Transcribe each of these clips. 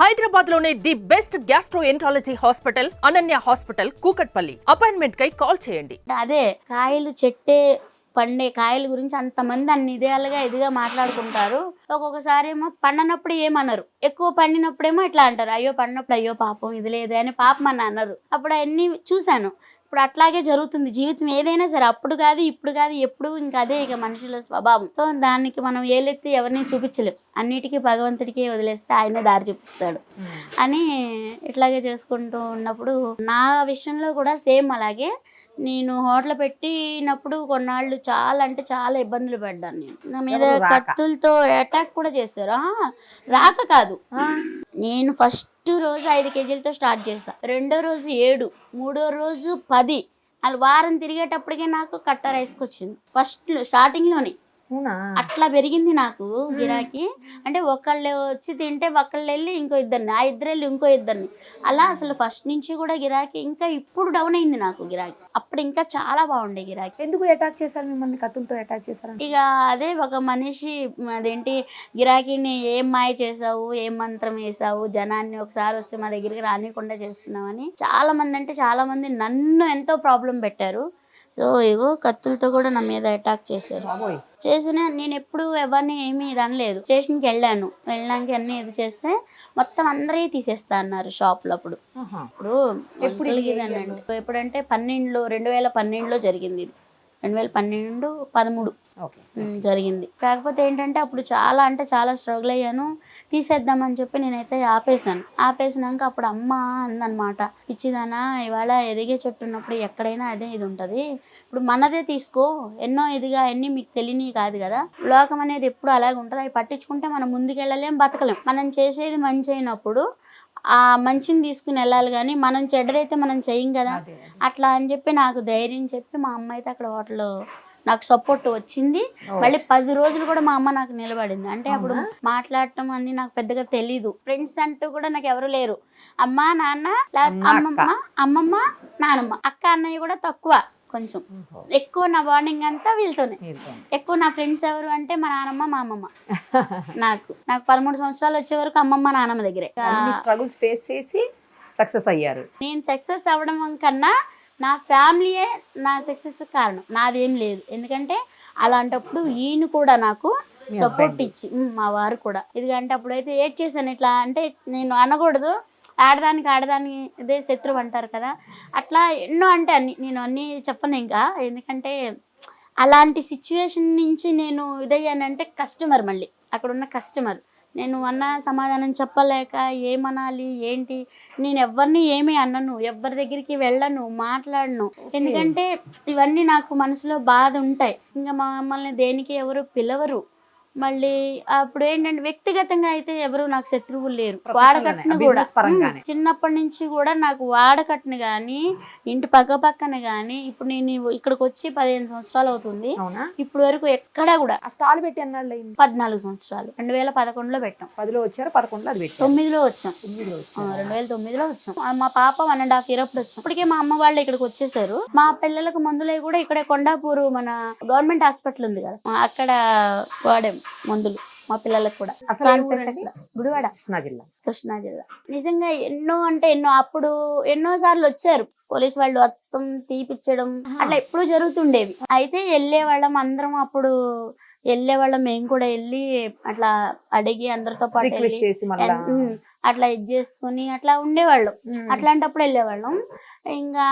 హైదరాబాద్లోనే the best gastroenterology hospital Ananya hospital Kukatpally. Appointment కై call చేయండి. అదే కాయలు చెట్టే పండే కాయల గురించి అంతమంది అన్ని ఇదేళ్ళగా ఇదిగా మాట్లాడుకుంటారు. ఒక్కొక్కసారి ఏమో పండనప్పుడు ఏమనరు. ఎక్కువ పండినప్పుడేమో ఇట్లా అంటారు. అయ్యో పండినప్పుడు అయ్యో పాపం ఇది లేదే అని పాపం అని అన్నారు. అప్పుడు అన్ని చూశాను. ఇప్పుడు అట్లాగే జరుగుతుంది. జీవితం ఏదైనా సరే అప్పుడు కాదు ఇప్పుడు కాదు ఎప్పుడు ఇంకా అదే ఇక మనుషుల స్వభావం. సో దానికి మనం ఏలెత్తి ఎవరిని చూపించలేం. అన్నిటికీ భగవంతుడికే వదిలేస్తే ఆయనే దారి చూపిస్తాడు. అని ఇట్లాగే చేసుకుంటూ ఉన్నప్పుడు నా విషయంలో కూడా సేమ్ అలాగే. నేను హోటల్ పెట్టినప్పుడు కొన్నాళ్ళు చాలా అంటే చాలా ఇబ్బందులు పడ్డాను నేను. నా మీద? కత్తులతో అటాక్ కూడా చేశారు. రాక కాదు. నేను ఫస్ట్ రోజు ఐదు కేజీలతో స్టార్ట్ చేశా. రెండో రోజు ఏడు మూడో రోజు పది అలా వారం తిరిగేటప్పటికే నాకు కట్ట రైస్కి వచ్చింది. ఫస్ట్ స్టార్టింగ్లోనే అట్లా పెరిగింది నాకు గిరాకీ. అంటే ఒకళ్ళు వచ్చి తింటే ఒకళ్ళు వెళ్ళి ఇంకో ఇద్దరిని ఆ ఇద్దరు వెళ్ళి ఇంకో ఇద్దరిని. అలా అసలు ఫస్ట్ నుంచి కూడా గిరాకీ ఇంకా ఇప్పుడు డౌన్ అయింది నాకు గిరాకీ. అప్పుడు ఇంకా చాలా బాగుండే గిరాకీ. ఎందుకు అటాక్ చేశారు మిమ్మల్ని కత్తులతో అటాక్ చేశారు ఇక అదే ఒక మనిషి అదేంటి గిరాకీని ఏం మాయ చేసావు ఏం మంత్రం వేసావు జనాన్ని ఒకసారి వస్తే మా దగ్గరికి రానికుండా చేస్తున్నావని. చాలా మంది అంటే చాలా మంది నన్ను ఎంతో ప్రాబ్లం పెట్టారు. సో ఇగో కత్తులతో కూడా నా మీద అటాక్ చేశారు. చేసిన నేను ఎప్పుడు ఎవరిని ఏమీ ఇది అనలేదు స్టేషన్కి వెళ్ళాను. వెళ్ళడానికి అన్ని ఇది చేస్తే మొత్తం అందరే తీసేస్తా అన్నారు షాప్లో అప్పుడు. ఇప్పుడు ఎప్పుడు ఎప్పుడంటే పన్నెండులో రెండు వేల పన్నెండులో జరిగింది ఇది. రెండు వేల పన్నెండు పదమూడు. జరిగింది. కాకపోతే ఏంటంటే అప్పుడు చాలా అంటే చాలా స్ట్రగుల్ అయ్యాను. తీసేద్దామని చెప్పి నేనైతే ఆపేసాను ఆపేసినాక అప్పుడు అమ్మ అందనమాట పిచ్చిదానా ఇవాళ ఎదిగే చెట్టు ఉన్నప్పుడు ఎక్కడైనా అదే ఇది ఉంటుంది. ఇప్పుడు మనదే తీసుకో. ఎన్నో ఇదిగా అన్ని మీకు తెలియని కాదు కదా. లోకం అనేది ఎప్పుడు అలాగే ఉంటుంది అవి పట్టించుకుంటే మనం ముందుకెళ్ళలేం బతకలేం. మనం చేసేది మంచి అయినప్పుడు ఆ మంచిని తీసుకుని వెళ్ళాలి కానీ మనం చెడ్డదైతే మనం చెయ్యం కదా. అట్లా అని చెప్పి నాకు ధైర్యం చెప్పి మా అమ్మ అయితే అక్కడ హోటల్లో నాకు సపోర్ట్ వచ్చింది. మళ్ళీ పది రోజులు కూడా మా అమ్మ నాకు నిలబడింది. అంటే అప్పుడు? మాట్లాడటం అని నాకు పెద్దగా తెలీదు. ఫ్రెండ్స్ అంటూ కూడా నాకు ఎవరు లేరు. అమ్మ నాన్న అమ్మమ్మ అమ్మమ్మ నానమ్మ అక్క అన్నయ్య కూడా తక్కువ. కొంచెం. ఎక్కువ నా బాండింగ్ అంతా వీళ్ళతోనే. ఎక్కువ నా ఫ్రెండ్స్ ఎవరు అంటే మా నానమ్మ మా అమ్మమ్మ. నాకు. నాకు పదమూడు సంవత్సరాలు వచ్చే వరకు అమ్మమ్మ నానమ్మ దగ్గరే. స్ట్రగుల్స్ ఫేస్ చేసి సక్సెస్ అయ్యారు. నేను సక్సెస్ అవ్వడం కన్నా నా ఫ్యామిలీయే నా సక్సెస్ కారణం. నాదేం లేదు. ఎందుకంటే అలాంటప్పుడు ఈయన కూడా నాకు సపోర్ట్. ఇచ్చి మా వారు కూడా. ఎందుకంటే అప్పుడైతే ఏడ్ చేశాను ఇట్లా అంటే నేను అనకూడదు. ఆడదానికి ఆడదానికి ఇదే శత్రువు అంటారు కదా. అట్లా ఎన్నో అంటే అన్ని నేను అన్నీ చెప్పను ఇంకా. ఎందుకంటే అలాంటి సిచ్యువేషన్ నుంచి నేను ఇదయ్యానంటే కస్టమర్ మళ్ళీ. అక్కడ ఉన్న కస్టమర్ నేను అన్న సమాధానం చెప్పలేక ఏమనాలి ఏంటి? నేను ఎవరిని ఏమీ అన్నను ఎవరి దగ్గరికి వెళ్ళను మాట్లాడను. ఎందుకంటే ఇవన్నీ నాకు మనసులో బాధ ఉంటాయి. ఇంకా మమ్మల్ని దేనికి ఎవరు పిలవరు. మళ్ళీ అప్పుడు ఏంటంటే వ్యక్తిగతంగా అయితే ఎవరు నాకు శత్రువులు లేరు. వాడకట్టును కూడా. చిన్నప్పటి నుంచి కూడా నాకు వాడకట్టును కానీ ఇంటి పక్క పక్కన కానీ ఇప్పుడు నేను ఇక్కడికి వచ్చి పదిహేను సంవత్సరాలు అవుతుంది. ఇప్పుడు వరకు ఎక్కడా కూడా స్టాల్ పెట్టి అయింది? పద్నాలుగు సంవత్సరాలు. రెండు వేల పదకొండులో పెట్టాం. పదిలో వచ్చారు? పదకొండులో అది తొమ్మిదిలో వచ్చాం. రెండు వేల తొమ్మిదిలో వచ్చాం. మా పాప వన్ అండ్ హాఫ్ ఇయర్ అప్పుడు వచ్చాం. ఇప్పటికే మా అమ్మ వాళ్ళు ఇక్కడికి వచ్చేసారు. మా పిల్లలకు మందులే కూడా ఇక్కడే కొండాపూర్ మన గవర్నమెంట్ హాస్పిటల్ ఉంది కదా. అక్కడ వాడాం. మందులు మా పిల్లలకు కూడా. గుడివాడ కృష్ణా జిల్లా కృష్ణా జిల్లా నిజంగా ఎన్నో అంటే ఎన్నో అప్పుడు ఎన్నో సార్లు వచ్చారు పోలీస్ వాళ్ళు మొత్తం తీపిచ్చడం. అట్లా ఎప్పుడు జరుగుతుండేవి. అయితే వెళ్ళే వాళ్ళం అందరం అప్పుడు వెళ్ళే వాళ్ళం మేము కూడా వెళ్ళి అట్లా అడిగి అందరితో పాటు అట్లా ఇది చేసుకుని అట్లా ఉండేవాళ్ళం. అట్లాంటప్పుడు వెళ్ళేవాళ్ళం ఇంకా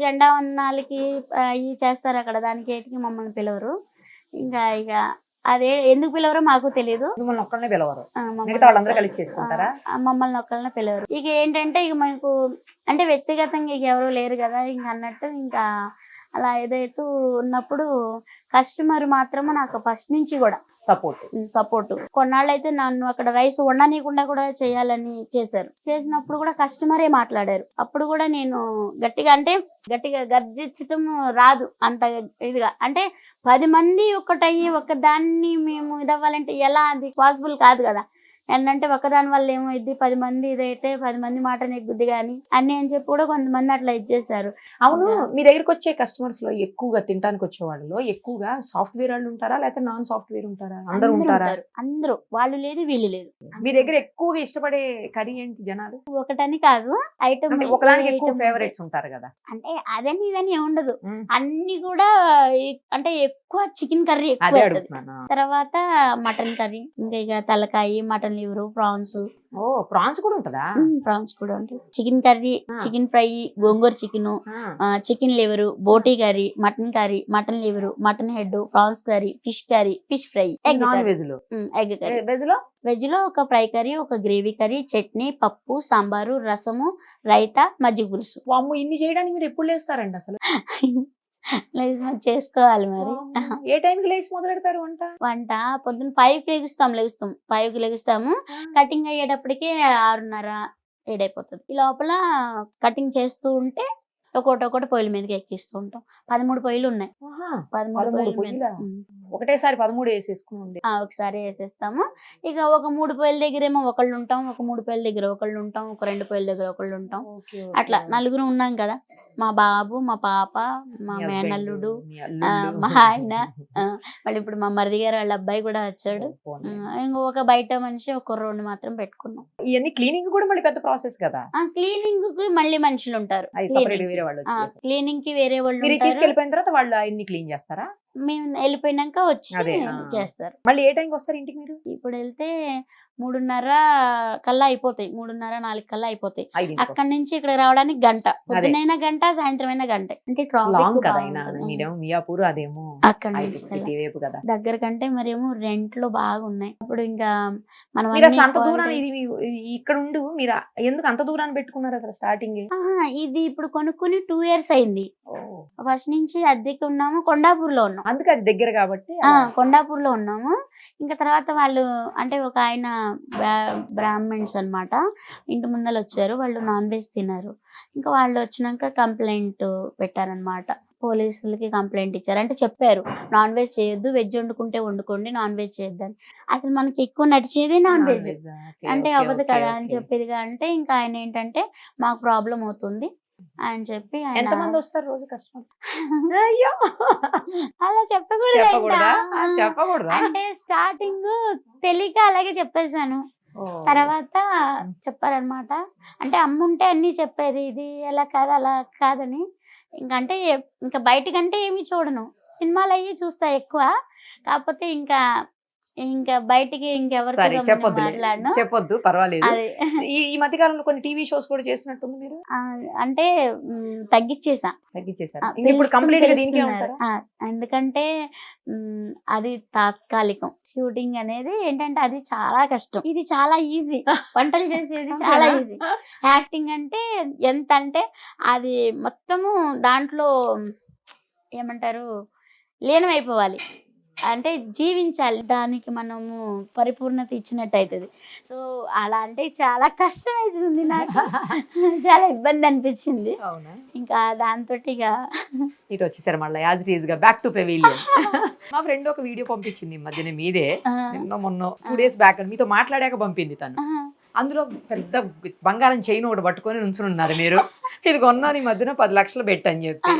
జెండా వందనాలకి ఇవి చేస్తారు అక్కడ. దానికి మమ్మల్ని పిలవరు. ఇంకా ఇక అదే ఎందుకు పిలవరో మాకు తెలియదు మిమ్మల్ని ఒక్కళ్ళనే పిలవరు. ఆ, మమ్మల్ని మిగతా వాళ్ళందరూ కలిసి చేసుకుంటారా? మమ్మల్ని ఒక్కళ్ళనే పిలవరు. ఇక ఏంటంటే ఇక మనకు అంటే వ్యక్తిగతంగా ఇక ఎవరు లేరు కదా ఇంక అన్నట్టు ఇంకా అలా ఏదైతే ఉన్నప్పుడు కస్టమర్ మాత్రము నాకు ఫస్ట్ నుంచి కూడా సపోర్ట్. సపోర్ట్. కొన్నాళ్ళు అయితే నన్ను అక్కడ రైస్ వండనీయకుండా కూడా చేయాలని చేశారు. చేసినప్పుడు కూడా కస్టమరే మాట్లాడారు. అప్పుడు కూడా నేను గట్టిగా అంటే గట్టిగా గర్జించటం రాదు అంత ఇదిగా. అంటే పది మంది ఒక్కటయ్యి ఒక దాన్ని మేము ఇదవ్వాలంటే ఎలా అది పాసిబుల్ కాదు కదా. ఏంటంటే ఒకదాని వల్ల ఏమైంది? పది మంది ఇదైతే పది మంది మాట నెగ్గుద్ది కానీ అన్ని అని చెప్పి కూడా కొంతమంది అట్లా ఇచ్చేసారు అవును మీ దగ్గరికి వచ్చే కస్టమర్స్లో ఎక్కువగా తినడానికి వచ్చే వాళ్ళలో ఎక్కువగా సాఫ్ట్వేర్ వాళ్ళు ఉంటారా? లేకపోతే నాన్ సాఫ్ట్వేర్ ఉంటారా? అందరూ ఉంటారా? అందరూ. వాళ్ళు లేదు వీళ్ళు లేదు మీ దగ్గర ఎక్కువగా ఇష్టపడే కర్రీ ఏంటి జనాలు? ఒకటని కాదు ఐటమ్ ఎక్కువ ఫేవరెట్స్ ఉంటారు కదా. అంటే అదని ఇదని ఉండదు. అన్ని కూడా అంటే ఎక్కువ చికెన్ కర్రీ ఎక్కువ తర్వాత మటన్ కర్రీ ఇంకా ఇక తలకాయ మటన్ లివర్ ప్రాన్స్ ఓ ప్రాన్స్ కూడా ఉంటుందా? ప్రాన్స్ కూడా ఉంటాయి. Chicken curry. చికెన్ ఫ్రై గోంగూర చికెన్ చికెన్ లివర్ బోటీ curry mutton curry mutton liver mutton head prawns curry fish curry fish fry egg వెజ్లో ఎగ్ కర్రీ. వెజ్లో వెజ్లో ఒక ఫ్రై కర్రీ ఒక గ్రేవీ కర్రీ చట్నీ పప్పు సాంబారు రసము రైతా మజ్జిగ పులుసు. ఇన్ని చేయడానికి మీరు ఎప్పుడు లేస్తారండి అసలు? మరి చేసుకోవాలి మరి. ఏ టైంకి లేచి మొదలు పెడతారు వంట? వంట పొద్దున్న ఫైవ్కి లెగుస్తాం లెగుస్తాం. ఫైవ్కి లెగుస్తాము కటింగ్ అయ్యేటప్పటికి ఆరున్నర ఏడైపోతుంది. ఈ లోపల కటింగ్ చేస్తూ ఉంటే ఒకటి ఒకటి పొయ్యిల మీదకి ఎక్కిస్తూ ఉంటాం. పదమూడు పొయ్యిలు ఉన్నాయి. పదమూడు పొయ్యిల మీద. ఒకటేసారి పదమూడు వేసేసుకుని ఒకసారి వేసేస్తాము. ఇక ఒక మూడు పొయ్యిల దగ్గర ఏమో ఒకళ్ళు ఉంటాం ఒక మూడు పొయ్యిల దగ్గర ఒకళ్ళు ఉంటాం ఒక రెండు పొయ్యిల దగ్గర ఒకళ్ళు ఉంటాం. అట్లా నలుగురు ఉన్నాం కదా. మా బాబు మా పాప మా మేనల్లుడు మీ ఆయన, మళ్ళీ ఇప్పుడు మా మరిది గారు వాళ్ళ అబ్బాయి కూడా వచ్చాడు. ఇంకొక బయట మనిషి ఒక రెండు మాత్రం పెట్టుకున్నాం. ఇవన్నీ క్లీనింగ్ కూడా మళ్ళీ పెద్ద ప్రాసెస్ కదా? క్లీనింగ్కి మళ్ళీ మనుషులు ఉంటారు. క్లీనింగ్కి వేరే వాళ్ళు తీసుకెళ్ళిపోయిన తర్వాత వాళ్ళు అన్ని క్లీన్ చేస్తారా? మేము వెళ్ళిపోయినాక వచ్చి. చేస్తారు. మళ్ళీ ఏ టైంకి వస్తారు ఇంటికి మీరు? ఇప్పుడు వెళ్తే మూడున్నర కల్లా అయిపోతాయి. మూడున్నర నాలుగు కల్లా అయిపోతాయి. అక్కడ నుంచి ఇక్కడ రావడానికి గంట. పొద్దునైనా గంట సాయంత్రం అయినా గంట. అంటే లాంగ్ ట్రాఫిక్ కదా. అయినా మీరేమో మియాపూర్ అదేమో అక్కడ నుంచి కదా. దగ్గర కంటే మరేమో రెంట్లు బాగున్నాయి. అప్పుడు ఇంకా మనం మీరు అన్ని అసలు అంత quality- దూరం ఇది మీ- ఇక్కడ ఉండు. మీరు ఎందుకు అంత దూరాన్ని పెట్టుకున్నారు అసలు స్టార్టింగ్ ఇది ఇప్పుడు కొనుక్కుని టూ ఇయర్స్ అయింది. ఫస్ట్ నుంచి అద్దెకి ఉన్నాము. కొండాపూర్లో ఉన్నాం. అందుకే అది దగ్గర కాబట్టి. కొండాపూర్లో ఉన్నాము. ఇంకా తర్వాత వాళ్ళు అంటే ఒక ఆయన బ్రా- బ్రాహ్మణ్స్ అన్నమాట. ఇంటి ముందర వచ్చారు. వాళ్ళు నాన్ వెజ్ తిన్నారు. ఇంకా వాళ్ళు వచ్చినాక కంప్లైంట్ పెట్టారనమాట పోలీసులకి కంప్లైంట్ ఇచ్చారు. అంటే చెప్పారు నాన్ వెజ్ చేయొద్దు వెజ్ వండుకుంటే వండుకోండి నాన్ వెజ్ చేయొద్దని. అసలు మనకి ఎక్కువ నడిచేది నాన్ వెజ్. అంటే అవ్వదు కదా అని. చెప్పేదిగా అంటే ఇంకా ఆయన ఏంటంటే మాకు ప్రాబ్లం అవుతుంది. అని చెప్పి ఎంత మంది వస్తారు రోజు కస్టమర్స్? అయ్యో! అలా చెప్పకూడదు చెప్పకూడదా? అంటే స్టార్టింగ్ తెలియక అలాగే చెప్పేశాను. తర్వాత చెప్పారనమాట అంటే అమ్ముంటే అన్ని చెప్పేది ఇది ఎలా కాదు అలా కాదని. ఇంకంటే ఇంకా బయటకంటే ఏమి చూడను. సినిమాలు అయ్యి చూస్తా ఎక్కువ. కాకపోతే ఇంకా ఇంకా బయటికి గమ్మున చెప్పొద్దు మాట్లాడను. చెప్పొద్దు పర్వాలేదు. ఈ మధ్య కాలంలో కొన్ని టీవీ షోస్ కూడా చేసినట్టుంది మీరు? అంటే తగ్గిచ్చేసా. ఇప్పుడు కంప్లీట్ ఎందుకంటే అది తాత్కాలికం. షూటింగ్ అనేది ఏంటంటే అది చాలా కష్టం. ఇది చాలా ఈజీ. వంటలు చేసేది చాలా? ఈజీ. యాక్టింగ్ అంటే ఎంత అంటే అది మొత్తము దాంట్లో ఏమంటారు లీనమైపోవాలి. అంటే జీవించాలి. దానికి మనము పరిపూర్ణత ఇచ్చినట్టు అవుతుంది సో అలా అంటే చాలా కష్టం అవుతుంది నాకు. చాలా ఇబ్బంది అనిపించింది. అవునా? ఇంకా దాంతో ఇక ఇటు వచ్చేసారు మళ్ళీ యాజ్ ఇట్గా. బ్యాక్ టు పెవిలియన్ మా ఫ్రెండ్ ఒక వీడియో పంపించింది మధ్యనే మీదే. నిన్న మొన్న టూ డేస్ బ్యాక్ మీతో మాట్లాడాక పంపింది తను. అందులో పెద్ద బంగారం చైన్ ఒకటి పట్టుకొని నుంచుని ఉన్నారు మీరు. ఇది కొన్నాను ఈ మధ్యన పది లక్షలు పెట్టని చెప్పి.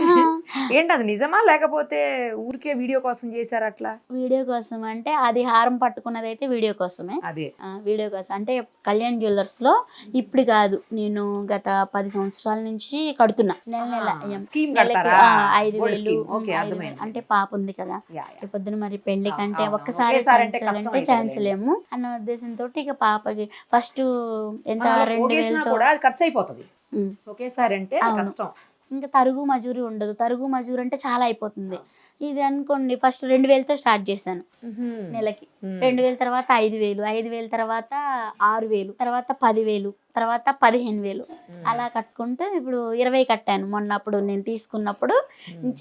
ఏంటి అది నిజమా లేకపోతే ఊరికే వీడియో కోసం చేశారు అట్లా వీడియో కోసం అంటే అది హారం పట్టుకున్నది అయితే వీడియో కోసమే అదే వీడియో కోసం అంటే కళ్యాణ్ జ్యువెలర్స్లో ఇప్పుడు కాదు నేను గత పది సంవత్సరాల నుంచి కడుతున్నా నెల నెల ఏం, స్కీమ్ నెలకి కడతారా ఆ, ఐదు Gold వేలు scheme. వేలు. అంటే పాప ఉంది కదా యా, యా. రేపు పొద్దున మరి పెళ్ళి కంటే అవును. ఒక్కసారి ఒకేసారి అంటే కష్టం చేయించాలంటే అవుతుందిలే. చేయించలేము అన్న ఉద్దేశంతో ఇక పాపకి ఫస్ట్ ఎంత మనం రెండు పోగేసినా వేలతో కూడా అది ఖర్చు అయిపోతుంది ఉమ్. ఒకేసారి అంటే అవును. కష్టం ఇంకా తరుగు మజూరి ఉండదు. తరుగు మజూరి అంటే చాలా అయిపోతుంది. ఇది అనుకోండి ఫస్ట్ రెండు వేలతో స్టార్ట్ చేశాను. నెలకి. రెండు వేల తర్వాత ఐదు వేలు ఐదు వేల తర్వాత ఆరు వేలు తర్వాత పదివేలు తర్వాత పదిహేను వేలు. అలా కట్టుకుంటూ ఇప్పుడు ఇరవై కట్టాను. మొన్న అప్పుడు నేను తీసుకున్నప్పుడు.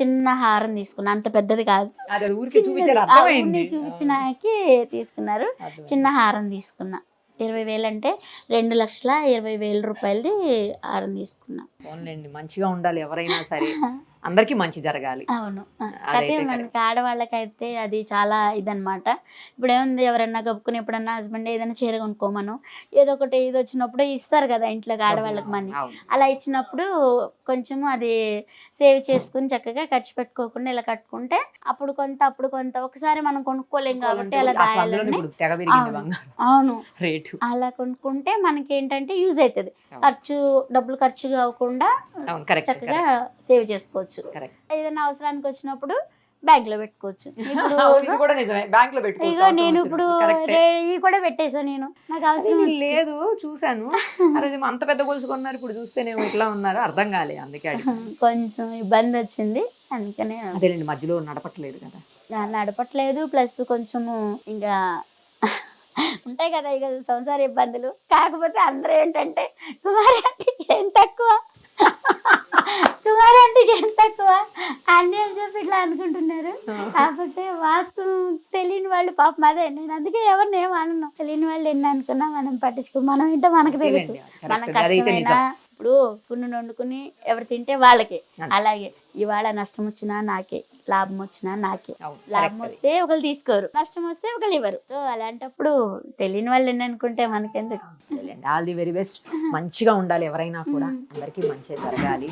చిన్న హారం తీసుకున్నా. అంత పెద్దది కాదు. చూపించినాకి తీసుకున్నారు. చిన్న హారం తీసుకున్నా. ఇరవై వేలు అంటే రెండు లక్షల ఇరవై వేల రూపాయలది హారం తీసుకున్నా. పోన్లేండి మంచిగా ఉండాలి ఎవరైనా సరే. అందరికీ మంచి జరగాలి. అవును. అదే మనకి ఆడవాళ్ళకైతే అది చాలా ఇదనమాట ఇప్పుడు ఏముంది ఎవరన్నా గప్పుకుని ఎప్పుడన్నా హస్బెండ్ ఏదైనా చీర కొనుక్కోమను ఏదో ఒకటి ఇది వచ్చినప్పుడు ఇస్తారు కదా ఇంట్లోకి ఆడవాళ్ళకి మనీ. అలా ఇచ్చినప్పుడు కొంచెం అది సేవ్ చేసుకుని చక్కగా ఖర్చు పెట్టుకోకుండా ఇలా కట్టుకుంటే అప్పుడు కొంత అప్పుడు కొంత ఒకసారి మనం కొనుక్కోలేం కాబట్టి అలా పెరిగింది అవును. అలా కొనుక్కుంటే మనకి ఏంటంటే యూజ్ అవుతుంది. ఖర్చు డబ్బులు ఖర్చు కాకుండా చక్కగా సేవ్ చేసుకోవచ్చు. కరెక్ట్ ఏదైనా అవసరానికి వచ్చినప్పుడు పెట్టుకోవచ్చు. బ్యాంక్లో పెట్టుకోవచ్చు ఇగో నేను. ఇప్పుడు ఇవి కూడా పెట్టేసా నేను. నాకు అవసరం. లేదు ఇది అంత పెద్ద గొలుసు కొన్నారు ఇప్పుడు చూస్తేనేమో ఇట్లా ఉన్నారు అర్థం కాలే అందుకే. కొంచెం ఇబ్బంది వచ్చింది అందుకనే. అదేలేండి మధ్యలో నడపట్లేదు కదా. నడపట్లేదు ప్లస్ కొంచెము ఇంకా ఉంటాయి కదా ఇక సంసార ఇబ్బందులు. కాకపోతే అందరూ ఏంటంటే కుమారి ఏం తక్కువ? కుమారి ఆంటీకి ఏం తక్కువ. అన్నీ అని చెప్పి ఇట్లా అనుకుంటున్నారు. కాకపోతే వాస్తు తెలియని వాళ్ళు పాపం అదే. నేను అందుకే ఎవరిని ఏం అనను. తెలియని వాళ్ళు ఎన్ని అనుకున్నా మనం పట్టించుకో మనం ఏంటో మనకు తెలుసు. మన కష్టమైనా. ఇప్పుడు పున్ను వండుకుని ఎవరు తింటే వాళ్ళకే. అలాగే ఇవాళ నష్టం వచ్చినా నాకే లాభం వచ్చినా నాకే. లాభం. వస్తే ఒకరు తీసుకోరు. నష్టం వస్తే ఒకరు ఇవ్వరు. సో అలాంటప్పుడు తెలియని వాళ్ళు ఎన్ని అనుకుంటే మనకెందుకు? All the very best. మంచిగా ఉండాలి ఎవరైనా కూడా. అందరికీ మంచి జరగాలి.